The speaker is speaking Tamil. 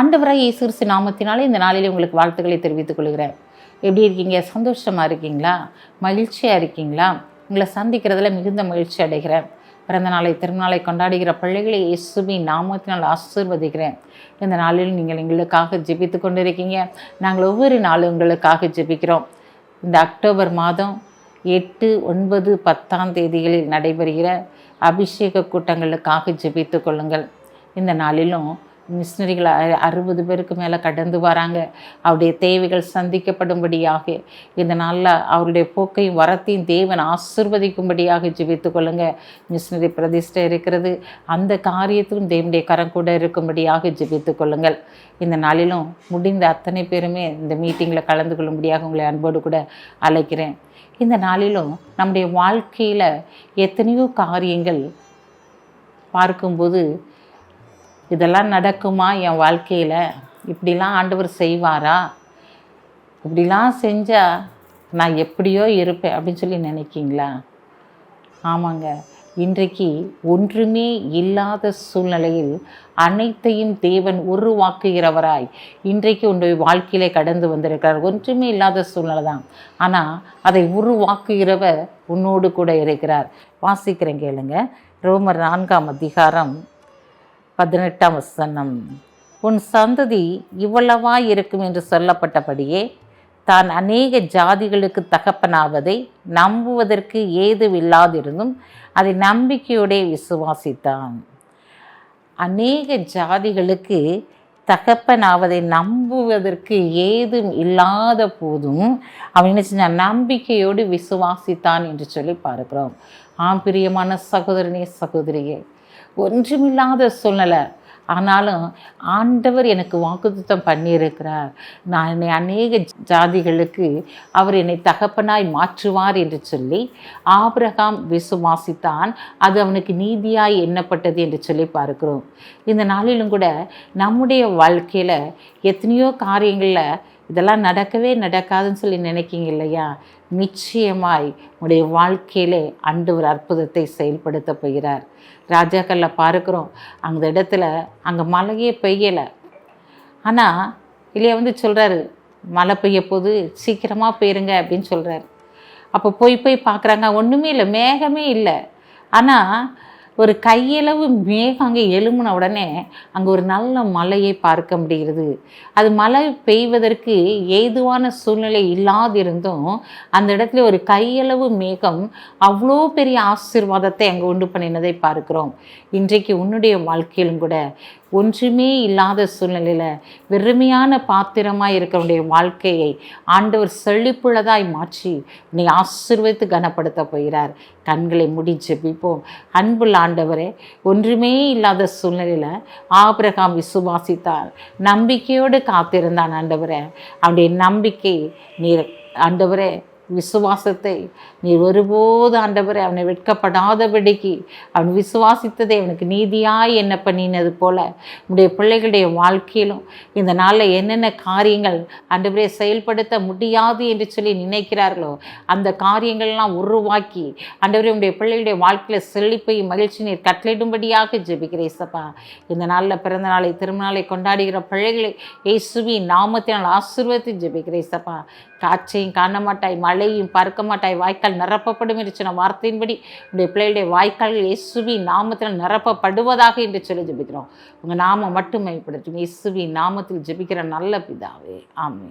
ஆண்டவராக இயேசு நாமத்தினாலே இந்த நாளிலே உங்களுக்கு வாழ்த்துக்களை தெரிவித்துக் கொள்கிறேன். எப்படி இருக்கீங்க? சந்தோஷமாக இருக்கீங்களா? மகிழ்ச்சியாக இருக்கீங்களா? உங்களை சந்திக்கிறதுல மிகுந்த மகிழ்ச்சி அடைகிறேன். பிறந்த நாளை திருநாளை கொண்டாடுகிற பிள்ளைகளை இயேசுவி நாமத்தினால் ஆசீர்வதிக்கிறேன். இந்த நாளில் நீங்கள் எங்களுக்காக ஜெபித்து கொண்டிருக்கீங்க. நாங்கள் ஒவ்வொரு நாளும் உங்களுக்காக ஜெபிக்கிறோம். இந்த அக்டோபர் மாதம் எட்டு ஒன்பது பத்தாம் தேதிகளில் நடைபெறுகிற அபிஷேக கூட்டங்களுக்காக ஜெபித்து கொள்ளுங்கள். இந்த நாளிலும் மிஷினரிகள் அறுபது பேருக்கு மேலே கடந்து வராங்க. அவருடைய தேவைகள் சந்திக்கப்படும்படியாக இந்த நாளில் அவருடைய போக்கையும் வரத்தையும் தேவன் ஆசிர்வதிக்கும்படியாக ஜெபித்து கொள்ளுங்க. மிஷினரி பிரதிஷ்டை இருக்கிறது. அந்த காரியத்திலும் தேவனுடைய கரம் கூட இருக்கும்படியாக ஜெபித்து கொள்ளுங்கள். இந்த நாளிலும் முடிந்த அத்தனை பேருமே இந்த மீட்டிங்கில் கலந்து கொள்ளும்படியாக உங்களை அன்போடு கூட அழைக்கிறேன். இந்த நாளிலும் நம்முடைய வாழ்க்கையில் எத்தனையோ காரியங்கள் பார்க்கும்போது இதெல்லாம் நடக்குமா என் வாழ்க்கையில்? இப்படிலாம் ஆண்டவர் செய்வாரா? இப்படிலாம் செஞ்சால் நான் எப்படியோ இருப்பேன் அப்படின்னு சொல்லி நினைக்கிங்களா? ஆமாங்க. இன்றைக்கு ஒன்றுமே இல்லாத சூழ்நிலையில் அனைத்தையும் தேவன் உருவாக்குகிறவராய் இன்றைக்கு உன்னுடைய வாழ்க்கையிலே கடந்து வந்திருக்கிறார். ஒன்றுமே இல்லாத சூழ்நிலை தான். ஆனால் அதை உருவாக்குகிறவர் உன்னோடு கூட இருக்கிறார். வாசிக்கிறேன் கேளுங்க. ரோமர் நான்காம் அதிகாரம் பதினெட்டாம் வசனம். உன் சந்ததி இவ்வளவா இருக்கும் என்று சொல்லப்பட்டபடியே தான் அநேக ஜாதிகளுக்கு தகப்பனாவதை நம்புவதற்கு ஏதுவில்லாதிருந்தும் அதை நம்பிக்கையோடே விசுவாசித்தான். அநேக ஜாதிகளுக்கு தகப்பனாவதை நம்புவதற்கு ஏதும் இல்லாத போதும் அவன் என்ன செஞ்சான்? நம்பிக்கையோடு விசுவாசித்தான் என்று சொல்லி பார்க்கிறோம். ஆம் பிரியமான சகோதரனே சகோதரியே ஒன்றுமில்லாத சூழ்நிலை. ஆனாலும் ஆண்டவர் எனக்கு வாக்குத்தம் பண்ணியிருக்கிறார். நான் என்னை அநேக ஜாதிகளுக்கு அவர் என்னை தகப்பனாய் மாற்றுவார் என்று சொல்லி ஆபிரகாம் விசுவாசித்தான் அது அவனுக்கு நீதியாய் எண்ணப்பட்டது என்று சொல்லி பார்க்கிறோம். இந்த நாளிலும் கூட நம்முடைய வாழ்க்கையில் எத்தனையோ காரியங்களில் இதெல்லாம் நடக்கவே நடக்காதுன்னு சொல்லி நினைக்கிங்க இல்லையா? நிச்சயமாய் உடைய வாழ்க்கையிலே அண்டு ஒரு அற்புதத்தை செயல்படுத்த போகிறார். ராஜாக்களில் பார்க்குறோம் அந்த இடத்துல அங்கே மழையே பெய்யலை. ஆனால் இல்லையா வந்து சொல்கிறாரு மழை பெய்ய போது சீக்கிரமாக போயிருங்க அப்படின்னு சொல்கிறாரு அப்போ போய் போய் பார்க்குறாங்க ஒன்றுமே இல்லை மேகமே இல்லை. ஆனால் ஒரு கையளவு மேகம் அங்கே எழும்புன உடனே அங்கே ஒரு நல்ல மலையை பார்க்க முடிகிறது. அது மழை பெய்வதற்கு ஏதுவான சூழ்நிலை இல்லாதிருந்தும் அந்த இடத்துல ஒரு கையளவு மேகம் அவ்வளோ பெரிய ஆசீர்வாதத்தை அங்கே உண்டு பண்ணினதை பார்க்கிறோம். இன்றைக்கு உன்னுடைய வாழ்க்கையிலும் கூட ஒன்றுமே இல்லாத சூழ்நிலையில் வெறுமையான பாத்திரமாக இருக்கிறவனுடைய வாழ்க்கையை ஆண்டவர் செழிப்புள்ளதாய் மாற்றி நீ ஆசீர்வதித்து கனப்படுத்த போகிறார். கண்களை முடிஞ்சு ஜெபிப்போம். அன்புள்ள ஆண்டவரே ஒன்றுமே இல்லாத சூழ்நிலையில் ஆபிரகாம் விசுவாசித்தார். நம்பிக்கையோடு காத்திருந்தான் ஆண்டவரே. அவனுடைய நம்பிக்கை நீர் ஆண்டவரே விசுவாசத்தை நீ ஒருபோது ஆண்டவரை அவனை வெட்கப்படாதபடிக்கு அவன் விசுவாசித்ததை அவனுக்கு நீதியாய் என்ன பண்ணினது போல உடைய பிள்ளைகளுடைய வாழ்க்கையிலும் இந்த நாளில் என்னென்ன காரியங்கள் ஆண்டவரை செயல்படுத்த முடியாது என்று சொல்லி நினைக்கிறார்களோ அந்த காரியங்கள்லாம் உருவாக்கி ஆண்டவரே உடைய பிள்ளைகளுடைய வாழ்க்கையில் செழிப்பையும் மகிழ்ச்சி நீர் கட்டளிடும்படியாக ஜெபிக்கிறேசப்பா இந்த நாளில் பிறந்த நாளை திருமணாலை கொண்டாடுகிற பிள்ளைகளை இயேசுவி நாமத்தினால் ஜெபிக்கிறேன் ஜெபிக்கிறேசப்பா காற்றையும் காணமாட்டாய் மழை மழையும் பறக்க மாட்டாய். வாய்க்கால் நிரப்பப்படும் என்று சொன்ன வார்த்தையின்படி உடைய பிள்ளைகளுடைய வாய்க்கால்கள் இயேசுவி நாமத்தில் நிரப்பப்படுவதாக என்று சொல்லி ஜெபிக்கிறோம். உங்கள் நாமம் மட்டும் மேம்படுத்தும். இயேசுவி நாமத்தில் ஜெபிக்கிற நல்ல பிதாவே. ஆமே